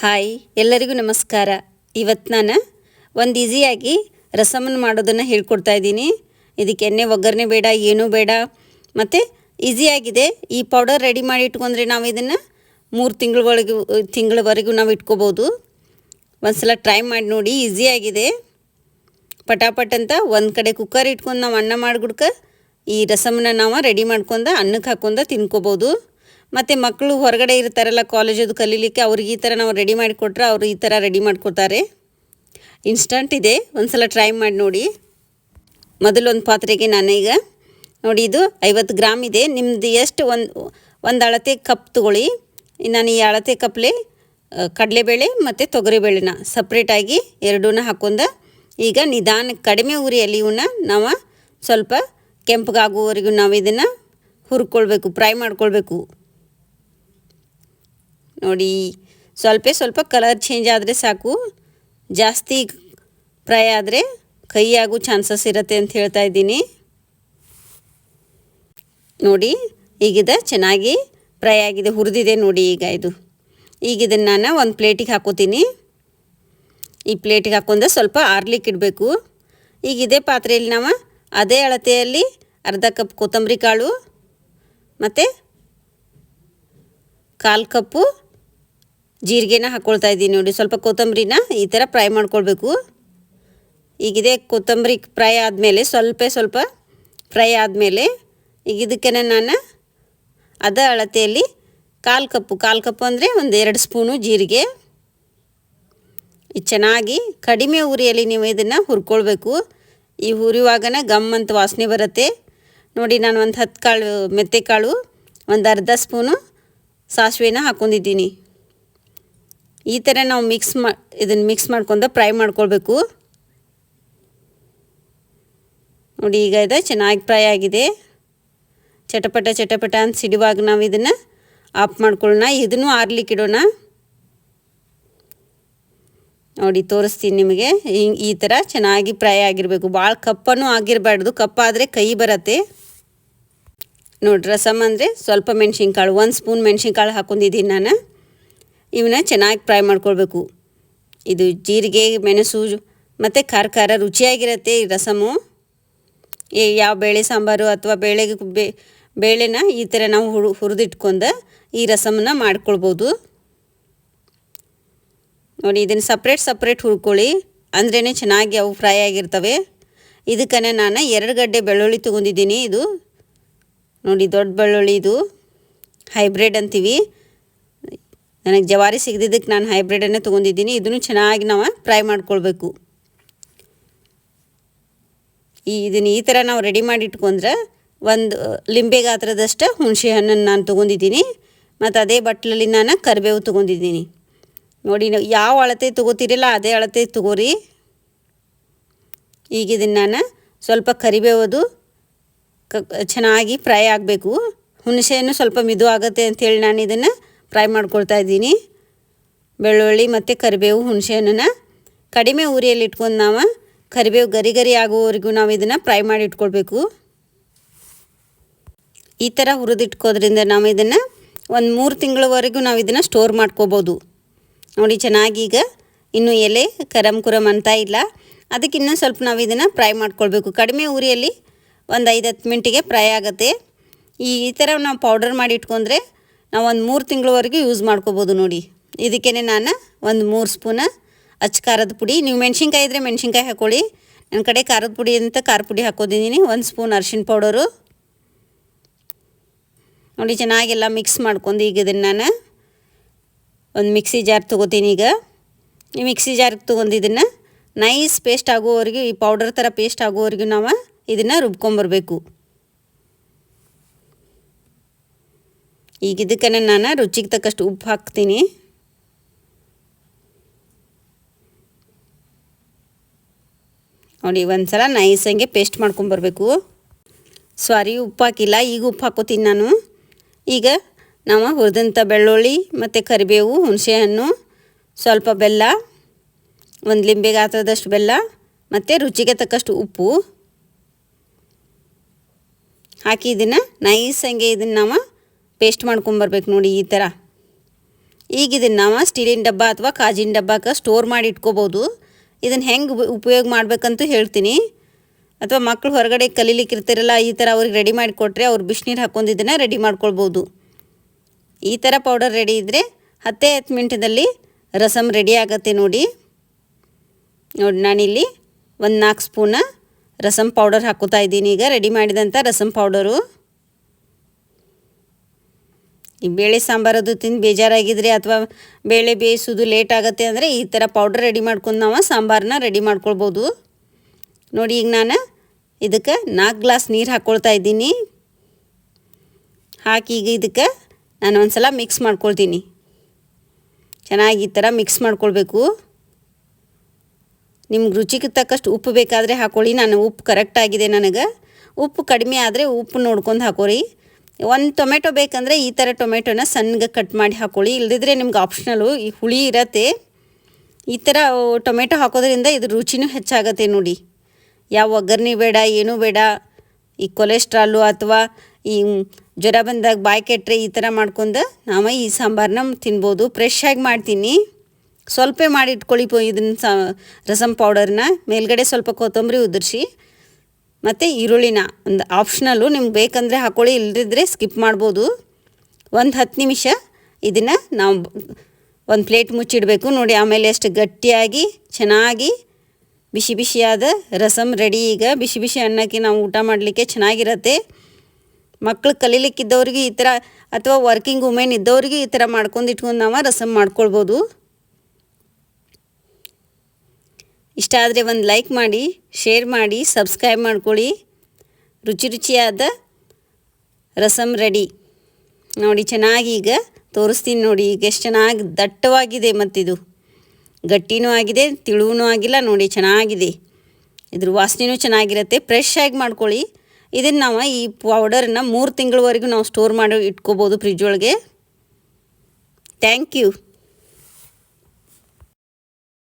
Hi, ಎಲ್ಲರಿಗೂ ನಮಸ್ಕಾರ. ಇವತ್ತು ನಾನು ಒಂದು ಈಸಿಯಾಗಿ ರಸಮನ್ನು ಮಾಡೋದನ್ನು ಹೇಳ್ಕೊಡ್ತಾ ಇದ್ದೀನಿ. ಇದಕ್ಕೆ ಎಣ್ಣೆ ಒಗ್ಗರಣೆ ಬೇಡ, ಏನೂ ಬೇಡ. ಮತ್ತು ಈಸಿಯಾಗಿದೆ, ಈ ಪೌಡರ್ ರೆಡಿ ಮಾಡಿ ಇಟ್ಕೊಂಡ್ರೆ ನಾವು ಇದನ್ನು ಮೂರು ತಿಂಗಳವರೆಗೂ ತಿಂಗಳವರೆಗೂ ನಾವು ಇಟ್ಕೋಬೋದು. ಒಂದು ಸಲ ಟ್ರೈ ಮಾಡಿ ನೋಡಿ, ಈಸಿಯಾಗಿದೆ. ಪಟಾಪಟ್ ಅಂತ ಒಂದು ಕಡೆ ಕುಕ್ಕರ್ ಇಟ್ಕೊಂಡು ನಾವು ಅನ್ನ ಮಾಡಿಬಿಡ್ಕ ಈ ರಸಮನ್ನ ನಾವು ರೆಡಿ ಮಾಡ್ಕೊಂಡು ಅನ್ನಕ್ಕೆ ಹಾಕೊಂಡು ತಿನ್ಕೋಬೋದು. ಮತ್ತು ಮಕ್ಕಳು ಹೊರಗಡೆ ಇರ್ತಾರಲ್ಲ ಕಾಲೇಜದು ಕಲೀಲಿಕ್ಕೆ, ಅವ್ರಿಗೆ ಈ ಥರ ನಾವು ರೆಡಿ ಮಾಡಿಕೊಟ್ರೆ ಅವರು ಈ ಥರ ರೆಡಿ ಮಾಡ್ಕೊತಾರೆ ಇನ್ಸ್ಟಂಟ್ ಇದೆ. ಒಂದು ಸಲ ಟ್ರೈ ಮಾಡಿ ನೋಡಿ. ಮೊದಲು ಒಂದು ಪಾತ್ರೆಗೆ ನಾನು ಈಗ ನೋಡಿ ಇದು ಐವತ್ತು ಗ್ರಾಮ್ ಇದೆ. ನಿಮ್ಮದು ಎಷ್ಟು ಒಂದು ಒಂದು ಅಳತೆ ಕಪ್ ತೊಗೊಳ್ಳಿ. ನಾನು ಈ ಅಳತೆ ಕಪ್ಲೆ ಕಡಲೆಬೇಳೆ ಮತ್ತು ತೊಗರಿಬೇಳೆನ ಸಪ್ರೇಟಾಗಿ ಎರಡೂನ ಹಾಕೊಂಡ ಈಗ ನಿಧಾನ ಕಡಿಮೆ ಉರಿಯಲ್ಲಿ ಇವನ್ನ ನಾವು ಸ್ವಲ್ಪ ಕೆಂಪಗಾಗುವವರೆಗೂ ನಾವು ಇದನ್ನು ಹುರ್ಕೊಳ್ಬೇಕು ಫ್ರೈ ಮಾಡ್ಕೊಳ್ಬೇಕು. ನೋಡಿ, ಸ್ವಲ್ಪ ಸ್ವಲ್ಪ ಕಲರ್ ಚೇಂಜ್ ಆದರೆ ಸಾಕು. ಜಾಸ್ತಿ ಫ್ರೈ ಆದರೆ ಕೈ ಆಗೋ ಚಾನ್ಸಸ್ ಇರುತ್ತೆ ಅಂತ ಹೇಳ್ತಾ ಇದ್ದೀನಿ. ನೋಡಿ ಈಗಿದ ಚೆನ್ನಾಗಿ ಫ್ರೈ ಆಗಿದೆ, ಹುರಿದಿದೆ ನೋಡಿ ಈಗ ಇದು. ಈಗ ಇದನ್ನು ನಾನು ಒಂದು ಪ್ಲೇಟಿಗೆ ಹಾಕೋತೀನಿ. ಈ ಪ್ಲೇಟಿಗೆ ಹಾಕೊಂಡೆ ಸ್ವಲ್ಪ ಆರ್ಲಿಕ್ಕೆ ಇಡಬೇಕು. ಈಗ ಇದೇ ಪಾತ್ರೆಯಲ್ಲಿ ನಾವು ಅದೇ ಅಳತೆಯಲ್ಲಿ ಅರ್ಧ ಕಪ್ ಕೊತ್ತಂಬರಿ ಕಾಳು, ಮತ್ತು ಕಾಲು ಕಪ್ಪು ಜೀರಿಗೆನ ಹಾಕ್ಕೊಳ್ತಾ ಇದ್ದೀನಿ ನೋಡಿ. ಸ್ವಲ್ಪ ಕೊತ್ತಂಬರಿನ ಈ ಥರ ಫ್ರೈ ಮಾಡ್ಕೊಳ್ಬೇಕು. ಈಗಿದೆ ಕೊತ್ತಂಬರಿ ಫ್ರೈ ಆದಮೇಲೆ ಸ್ವಲ್ಪ ಸ್ವಲ್ಪ ಫ್ರೈ ಆದಮೇಲೆ ಈಗ ಇದಕ್ಕೆ ನಾನು ಅದ ಅಳತೆಯಲ್ಲಿ ಕಾಲು ಕಪ್ಪು. ಕಾಲು ಕಪ್ಪು ಅಂದರೆ ಒಂದು ಎರಡು ಸ್ಪೂನು ಜೀರಿಗೆ. ಚೆನ್ನಾಗಿ ಕಡಿಮೆ ಉರಿಯಲ್ಲಿ ನೀವು ಇದನ್ನು ಹುರ್ಕೊಳ್ಬೇಕು. ಈ ಹುರಿಯುವಾಗನೇ ಗಮ್ ಅಂತ ವಾಸನೆ ಬರುತ್ತೆ. ನೋಡಿ, ನಾನು ಒಂದು ಹತ್ತು ಕಾಳು ಮೆತ್ತೆ ಕಾಳು, ಒಂದು ಅರ್ಧ ಸ್ಪೂನು ಸಾಸಿವೆನ ಹಾಕ್ಕೊಂಡಿದ್ದೀನಿ ಈ ಥರ ನಾವು ಮಿಕ್ಸ್ ಮಾ ಇದನ್ನು ಮಿಕ್ಸ್ ಮಾಡ್ಕೊಂಡು ಫ್ರೈ ಮಾಡ್ಕೊಳ್ಬೇಕು. ನೋಡಿ ಈಗ ಇದು ಚೆನ್ನಾಗಿ ಫ್ರೈ ಆಗಿದೆ. ಚಟಪಟ ಚಟಪಟ ಅಂತ ಸಿಡುವಾಗ ನಾವು ಇದನ್ನು ಆಫ್ ಮಾಡ್ಕೊಳ್ಳೋಣ. ಇದನ್ನು ಆರ್ಲಿಕ್ಕೆ ಇಡೋಣ. ನೋಡಿ ತೋರಿಸ್ತೀನಿ ನಿಮಗೆ. ಹಿಂಗೆ ಈ ಥರ ಚೆನ್ನಾಗಿ ಫ್ರೈ ಆಗಿರಬೇಕು. ಭಾಳ ಕಪ್ಪನೂ ಆಗಿರಬಾರ್ದು. ಕಪ್ಪಾದರೆ ಕೈ ಬರತ್ತೆ. ನೋಡಿ, ರಸಮ್ ಅಂದರೆ ಸ್ವಲ್ಪ ಮೆಣಸಿನ್ಕಾಳು. ಒಂದು ಸ್ಪೂನ್ ಮೆಣಸಿನ್ಕಾಳು ಹಾಕೊಂಡಿದ್ದೀನಿ ನಾನು. ಇವನ್ನ ಚೆನ್ನಾಗಿ ಫ್ರೈ ಮಾಡ್ಕೊಳ್ಬೇಕು. ಇದು ಜೀರಿಗೆ, ಮೆಣಸು, ಮತ್ತು ಖಾರ ಖಾರ ರುಚಿಯಾಗಿರುತ್ತೆ ಈ ರಸಮು. ಯಾವ ಬೇಳೆ ಸಾಂಬಾರು ಅಥವಾ ಬೇಳೆಗೆ ಬೇ, ಬೇಳೆನ ಈ ಥರ ನಾವು ಹುರು, ಹುರಿದಿಟ್ಕೊಂಡು ಈ ರಸಮನ್ನ ಮಾಡ್ಕೊಳ್ಬೋದು. ನೋಡಿ, ಇದನ್ನು ಸಪ್ರೇಟ್ ಸಪ್ರೇಟ್ ಹುರ್ಕೊಳ್ಳಿ. ಅಂದ್ರೇ ಚೆನ್ನಾಗಿ ಅವು ಫ್ರೈ ಆಗಿರ್ತವೆ. ಇದಕ್ಕನೇ ನಾನು ಎರಡು ಗಡ್ಡೆ ಬೆಳ್ಳುಳ್ಳಿ ತೊಗೊಂಡಿದ್ದೀನಿ. ಇದು ನೋಡಿ, ದೊಡ್ಡ ಬೆಳ್ಳುಳ್ಳಿ ಇದು. ಹೈಬ್ರಿಡ್ ಅಂತೀವಿ. ನನಗೆ ಜವಾರಿ ಸಿಗದಿದ್ದಕ್ಕೆ ನಾನು ಹೈಬ್ರಿಡನ್ನೇ ತೊಗೊಂಡಿದ್ದೀನಿ, ಇದನ್ನು ಚೆನ್ನಾಗಿ ನಾವು ಫ್ರೈ ಮಾಡ್ಕೊಳ್ಬೇಕು. ಈ, ಇದನ್ನು ಈ ಥರ ನಾವು ರೆಡಿ ಮಾಡಿ ಇಟ್ಕೊಂಡ್ರೆ ಒಂದು ಲಿಂಬೆ ಗಾತ್ರದಷ್ಟು ಹುಣಸೆ ಹಣ್ಣನ್ನು ನಾನು ತೊಗೊಂಡಿದ್ದೀನಿ, ಮತ್ತು ಅದೇ ಬಟ್ಲಲ್ಲಿ ನಾನು ಕರಿಬೇವು ತೊಗೊಂಡಿದ್ದೀನಿ. ನೋಡಿ ಯಾವ ಅಳತೆ ತೊಗೋತೀರಲ್ಲ ಅದೇ ಅಳತೆ ತೊಗೋರಿ. ಈಗ ಇದನ್ನು ನಾನು ಸ್ವಲ್ಪ ಕರಿಬೇವದು, ಕ ಚೆನ್ನಾಗಿ ಫ್ರೈ ಆಗಬೇಕು. ಹುಣಸೆಯನ್ನು ಸ್ವಲ್ಪ ಮಿದು ಆಗುತ್ತೆ ಅಂಥೇಳಿ ನಾನು ಇದನ್ನು ಫ್ರೈ ಮಾಡ್ಕೊಳ್ತಾ ಇದ್ದೀನಿ. ಬೆಳ್ಳುಳ್ಳಿ ಮತ್ತು ಕರಿಬೇವು ಹುಣಸೆಹಣ್ಣನ್ನು ಕಡಿಮೆ ಉರಿಯಲ್ಲಿ ಇಟ್ಕೊಂಡು ನಾವು ಕರಿಬೇವು ಗರಿ ಗರಿ ಆಗುವವರೆಗೂ ನಾವು ಇದನ್ನು ಫ್ರೈ ಮಾಡಿ ಇಟ್ಕೊಳ್ಬೇಕು. ಈ ಥರ ಹುರಿದಿಟ್ಕೋದ್ರಿಂದ ನಾವು ಇದನ್ನು ಒಂದು ಮೂರು ತಿಂಗಳವರೆಗೂ ನಾವು ಇದನ್ನು ಸ್ಟೋರ್ ಮಾಡ್ಕೋಬೋದು. ನೋಡಿ ಚೆನ್ನಾಗಿ ಈಗ ಇನ್ನು ಎಲೆ ಕರಮ್ ಕುರಮ್ ಅಂತ ಇಲ್ಲ. ಅದಕ್ಕೆ ಇನ್ನೂ ಸ್ವಲ್ಪ ನಾವು ಇದನ್ನು ಫ್ರೈ ಮಾಡ್ಕೊಳ್ಬೇಕು. ಕಡಿಮೆ ಉರಿಯಲ್ಲಿ ಒಂದು ಐದು ಹತ್ತು ಮಿನಿಟಿಗೆ ಫ್ರೈ ಆಗುತ್ತೆ. ಈ ಥರ ನಾವು ಪೌಡರ್ ಮಾಡಿ ಇಟ್ಕೊಂಡ್ರೆ ನಾವು ಒಂದು ಮೂರು ತಿಂಗಳವರೆಗೂ ಯೂಸ್ ಮಾಡ್ಕೋಬೋದು ನೋಡಿ. ಇದಕ್ಕೇ ನಾನು ಒಂದು ಮೂರು ಸ್ಪೂನ ಅಚ್ಚ ಖಾರದ ಪುಡಿ. ನೀವು ಮೆಣಸಿನ್ಕಾಯಿ ಇದ್ದರೆ ಮೆಣಸಿನ್ಕಾಯಿ ಹಾಕ್ಕೊಳ್ಳಿ ನನ್ನ ಕಡೆ ಖಾರದ ಪುಡಿ ಅಂತ ಖಾರ ಪುಡಿ ಹಾಕೋದಿದ್ದೀನಿ ಒಂದು ಸ್ಪೂನ್ ಅರ್ಶಿಣ ಪೌಡರು. ನೋಡಿ, ಚೆನ್ನಾಗೆಲ್ಲ ಮಿಕ್ಸ್ ಮಾಡ್ಕೊಂಡು ಈಗ ಇದನ್ನು ನಾನು ಒಂದು ಮಿಕ್ಸಿ ಜಾರ್ ತೊಗೋತೀನಿ ಈಗ. ಈ ಮಿಕ್ಸಿ ಜಾರ್ಗೆ ತೊಗೊಂಡಿದ್ದನ್ನು ನೈಸ್ ಪೇಸ್ಟ್ ಆಗೋವರೆಗೂ ಈ ಪೌಡರ್ ಥರ ಪೇಸ್ಟ್ ಆಗೋವರೆಗೂ ನಾವು ಇದನ್ನು ರುಬ್ಕೊಂಬರ್ಬೇಕು ಈಗ ಇದಕ್ಕೆ ನಾನು ರುಚಿಗೆ ತಕ್ಕಷ್ಟು ಉಪ್ಪು ಹಾಕ್ತೀನಿ. ನೋಡಿ ಒಂದು ಸಲ ನೈಸಂಗೆ ಪೇಸ್ಟ್ ಮಾಡ್ಕೊಂಬರ್ಬೇಕು ಸಾರಿ ಉಪ್ಪು ಹಾಕಿಲ್ಲ, ಈಗ ಉಪ್ಪು ಹಾಕೋತೀನಿ ನಾನು. ಈಗ ನಾವು ಹುರಿದಂಥ ಬೆಳ್ಳುಳ್ಳಿ ಮತ್ತು ಕರಿಬೇವು, ಹುಣಸೆಹಣ್ಣು, ಸ್ವಲ್ಪ ಬೆಲ್ಲ, ಒಂದು ಲಿಂಬೆ ಗಾತ್ರದಷ್ಟು ಬೆಲ್ಲ ಮತ್ತು ರುಚಿಗೆ ತಕ್ಕಷ್ಟು ಉಪ್ಪು. ಹಾಕಿ ಇದನ್ನು ನೈಸಂಗೆ ಇದನ್ನು ನಾವು ಪೇಸ್ಟ್ ಮಾಡ್ಕೊಂಬರ್ಬೇಕು ನೋಡಿ ಈ ಥರ. ಈಗ ಇದನ್ನು ನಾವು ಸ್ಟೀಲಿನ ಡಬ್ಬ ಅಥವಾ ಕಾಜಿನ ಡಬ್ಬಕ್ಕೆ ಸ್ಟೋರ್ ಮಾಡಿ ಇಟ್ಕೋಬೋದು. ಇದನ್ನು ಹೆಂಗೆ ಉಪಯೋಗ ಮಾಡ್ಬೇಕಂತೂ ಹೇಳ್ತೀನಿ. ಅಥವಾ ಮಕ್ಕಳು ಹೊರಗಡೆ ಕಲೀಲಿಕ್ಕಿರ್ತಿರಲ್ಲ ಈ ಥರ ಅವ್ರಿಗೆ ರೆಡಿ ಮಾಡಿ ಕೊಟ್ಟರೆ ಅವ್ರು ಬಿಸಿನೀರು ಹಾಕೊಂಡು ಇದನ್ನು ರೆಡಿ ಮಾಡ್ಕೊಳ್ಬೋದು. ಈ ಥರ ಪೌಡರ್ ರೆಡಿ ಇದ್ದರೆ ಹತ್ತೇ ಹತ್ತು ಮಿನಿಟದಲ್ಲಿ ರಸಮ್ ರೆಡಿ ಆಗುತ್ತೆ ನೋಡಿ. ನೋಡಿ ನಾನಿಲ್ಲಿ ಒಂದು ನಾಲ್ಕು ಸ್ಪೂನ ರಸಮ್ ಪೌಡರ್ ಹಾಕೋತಾ ಇದ್ದೀನಿ. ಈಗ ರೆಡಿ ಮಾಡಿದಂಥ ರಸಮ್ ಪೌಡರು ಈ ಬೇಳೆ ಸಾಂಬಾರದು ತಿಂದು ಬೇಜಾರಾಗಿದ್ರೆ ಅಥವಾ ಬೇಳೆ ಬೇಯಿಸೋದು ಲೇಟ್ ಆಗುತ್ತೆ ಅಂದರೆ ಈ ಥರ ಪೌಡರ್ ರೆಡಿ ಮಾಡ್ಕೊಂಡು ನಾವು ಸಾಂಬಾರನ್ನ ರೆಡಿ ಮಾಡ್ಕೊಳ್ಬೋದು. ನೋಡಿ ಈಗ ನಾನು ಇದಕ್ಕೆ ನಾಲ್ಕು ಗ್ಲಾಸ್ ನೀರು ಹಾಕ್ಕೊಳ್ತಾ ಇದ್ದೀನಿ. ಹಾಕಿ ಈಗ ಇದಕ್ಕೆ ನಾನು ಒಂದು ಸಲ ಮಿಕ್ಸ್ ಮಾಡ್ಕೊಳ್ತೀನಿ. ಚೆನ್ನಾಗಿ ಈ ಥರ ಮಿಕ್ಸ್ ಮಾಡ್ಕೊಳ್ಬೇಕು. ನಿಮ್ಗೆ ರುಚಿಗೆ ತಕ್ಕಷ್ಟು ಉಪ್ಪು ಬೇಕಾದರೆ ಹಾಕೊಳ್ಳಿ. ನಾನು ಉಪ್ಪು ಕರೆಕ್ಟಾಗಿದೆ ನನಗೆ. ಉಪ್ಪು ಕಡಿಮೆ ಆದರೆ ಉಪ್ಪು ನೋಡ್ಕೊಂಡು ಹಾಕೋರಿ. ಒಂದು ಟೊಮೆಟೊ ಬೇಕಂದರೆ ಈ ಥರ ಟೊಮೆಟೊನ ಸಣ್ಣಗೆ ಕಟ್ ಮಾಡಿ ಹಾಕೊಳ್ಳಿ. ಇಲ್ಲದಿದ್ದರೆ ನಿಮ್ಗೆ ಆಪ್ಷನಲ್ಲು ಈ ಹುಳಿ ಇರತ್ತೆ. ಈ ಥರ ಟೊಮೆಟೊ ಹಾಕೋದ್ರಿಂದ ಇದ್ರ ರುಚಿನೂ ಹೆಚ್ಚಾಗತ್ತೆ ನೋಡಿ. ಯಾವ ಒಗ್ಗರಣೆ ಬೇಡ, ಏನೂ ಬೇಡ. ಈ ಕೊಲೆಸ್ಟ್ರಾಲು ಅಥವಾ ಈ ಜ್ವರ ಬಂದಾಗ ಬಾಯಿ ಕೆಟ್ಟರೆ ಈ ಥರ ಮಾಡ್ಕೊಂಡು ನಾವು ಈ ಸಾಂಬಾರನ್ನ ತಿನ್ಬೋದು. ಆಗಿ ಮಾಡ್ತೀನಿ. ಸ್ವಲ್ಪ ಮಾಡಿಟ್ಕೊಳ್ಳಿ ಇದನ್ನ ಸಾ ರಸಮ್ ಪೌಡರ್ನ ಮೇಲ್ಗಡೆ ಸ್ವಲ್ಪ ಕೊತ್ತಂಬರಿ ಉದುರಿಸಿ. ಮತ್ತು ಈರುಳ್ಳಿನ ಒಂದು ಆಪ್ಷನಲ್ಲು ನಿಮ್ಗೆ ಬೇಕಂದರೆ ಹಾಕೊಳ್ಳಿ ಇಲ್ಲದಿದ್ದರೆ ಸ್ಕಿಪ್ ಮಾಡ್ಬೋದು. ಒಂದು ಹತ್ತು ನಿಮಿಷ ಇದನ್ನು ನಾವು ಒಂದು ಪ್ಲೇಟ್ ಮುಚ್ಚಿಡಬೇಕು. ನೋಡಿ, ಆಮೇಲೆ ಎಷ್ಟು ಗಟ್ಟಿಯಾಗಿ, ಚೆನ್ನಾಗಿ ಬಿಸಿ ಬಿಸಿಯಾದ ರಸಮ್ ರೆಡಿ ಈಗ ಬಿಸಿ ಬಿಸಿ ಅನ್ನಕ್ಕೆ ನಾವು ಊಟ ಮಾಡಲಿಕ್ಕೆ ಚೆನ್ನಾಗಿರತ್ತೆ. ಮಕ್ಕಳು ಕಲೀಲಿಕ್ಕಿದ್ದವ್ರಿಗೆ ಈ ಥರ ಅಥವಾ ವರ್ಕಿಂಗ್ ವುಮೆನ್ ಇದ್ದವ್ರಿಗೆ ಈ ಥರ ಮಾಡ್ಕೊಂಡು ಇಟ್ಕೊಂಡು ನಾವು ರಸಮ್ ಮಾಡ್ಕೊಳ್ಬೋದು. ಇಷ್ಟ ಆದರೆ ಒಂದು ಲೈಕ್ ಮಾಡಿ ಶೇರ್ ಮಾಡಿ ಸಬ್ಸ್ಕ್ರೈಬ್ ಮಾಡ್ಕೊಳ್ಳಿ. ರುಚಿ ರುಚಿಯಾದ ರಸಮ್ ರೆಡಿ. ನೋಡಿ, ಚೆನ್ನಾಗಿ ಈಗ ತೋರಿಸ್ತೀನಿ ನೋಡಿ, ಈಗ ಎಷ್ಟು ಚೆನ್ನಾಗಿ ದಟ್ಟವಾಗಿದೆ ಮತ್ತಿದು. ಗಟ್ಟಿನೂ ಆಗಿದೆ ತಿಳುವೂ ಆಗಿಲ್ಲ, ನೋಡಿ, ಚೆನ್ನಾಗಿದೆ. ಇದ್ರ ವಾಸನೆಯೂ ಚೆನ್ನಾಗಿರುತ್ತೆ. ಫ್ರೆಶ್ ಆಗಿ ಮಾಡ್ಕೊಳ್ಳಿ. ಇದನ್ನು ನಾವು ಈ ಪೌಡರನ್ನು ಮೂರು ತಿಂಗಳವರೆಗೂ ನಾವು ಸ್ಟೋರ್ ಮಾಡಿ, ಇಟ್ಕೋಬೋದು ಫ್ರಿಜ್ ಒಳಗೆ. Thank you